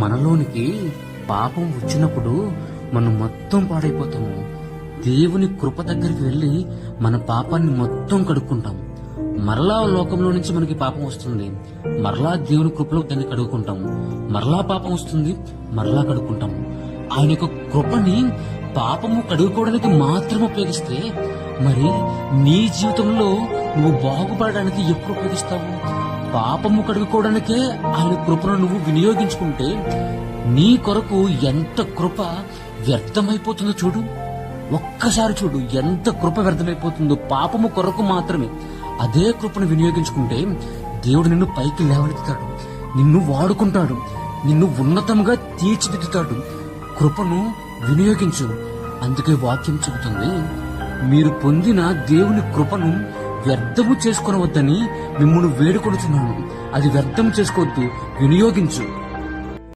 మనలోనికి పాపం వచ్చినప్పుడు మనం మొత్తం పాడైపోతాము. దేవుని కృప దగ్గరికి వెళ్ళి మన పాపాన్ని మొత్తం కడుక్కుంటాం. మరలా లోకంలో నుంచి మనకి పాపం వస్తుంది. మరలా దేవుని కృపలో దాన్ని కడుక్కుంటాము మరలా పాపం వస్తుంది మరలా కడుక్కుంటాము ఆయన యొక్క కృపని పాపము కడుక్కోవడానికి మాత్రం ఉపయోగిస్తే మరి నీ జీవితంలో నువ్వు బాగుపడడానికి ఎప్పుడు ఉపయోగిస్తావు? పాపము కడుగుకోవడానికే ఆయన కృపను నువ్వు వినియోగించుకుంటే నీ కొరకు ఎంత కృప వ్యర్థమైపోతుందో చూడు. ఒక్కసారి చూడు ఎంత కృప వ్యర్థమైపోతుందో. పాపము కొరకు మాత్రమే అదే కృపను వినియోగించుకుంటే దేవుడు నిన్ను పైకి లేవనెత్తుతాడు. నిన్ను వాడుకుంటాడు. నిన్ను ఉన్నతంగా తీర్చిదిద్దుతాడు. కృపను వినియోగించు. అందుకే వాక్యం చెబుతుంది మీరు పొందిన దేవుని కృపను వ్యర్థము చేసుకునవద్దని మిమ్మల్ని వేడుకొడుతున్నాను అది వ్యర్థం చేసుకోవద్దు వినియోగించు.